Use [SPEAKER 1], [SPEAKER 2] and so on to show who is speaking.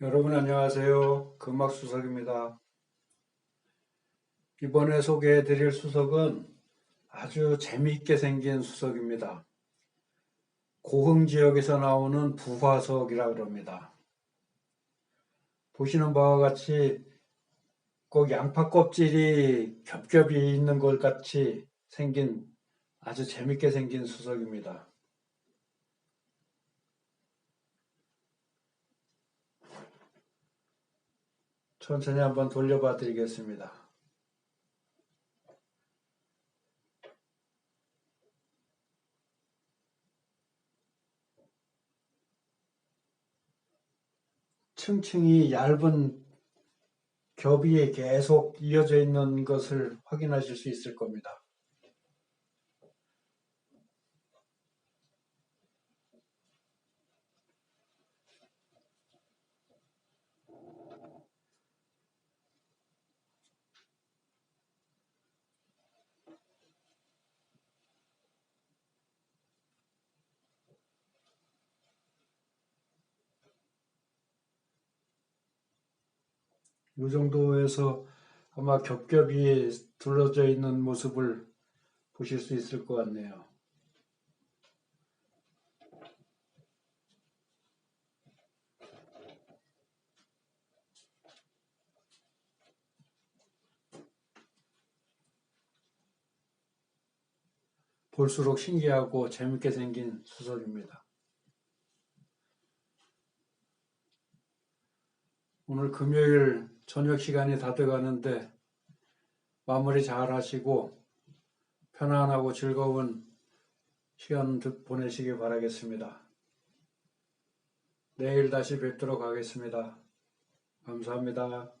[SPEAKER 1] 여러분 안녕하세요. 금막수석입니다. 이번에 소개해 드릴 수석은 아주 재미있게 생긴 수석입니다. 고흥 지역에서 나오는 부화석이라 그럽니다. 보시는 바와 같이 꼭 양파 껍질이 겹겹이 있는 것 같이 생긴 아주 재밌게 생긴 수석입니다. 천천히 한번 돌려봐 드리겠습니다. 층층이 얇은 겹이 계속 이어져 있는 것을 확인하실 수 있을 겁니다. 이 정도에서 아마 겹겹이 둘러져 있는 모습을 보실 수 있을 것 같네요. 볼수록 신기하고 재밌게 생긴 수석입니다. 오늘 금요일 저녁 시간이 다 돼가는데 마무리 잘 하시고 편안하고 즐거운 시간 보내시기 바라겠습니다. 내일 다시 뵙도록 하겠습니다. 감사합니다.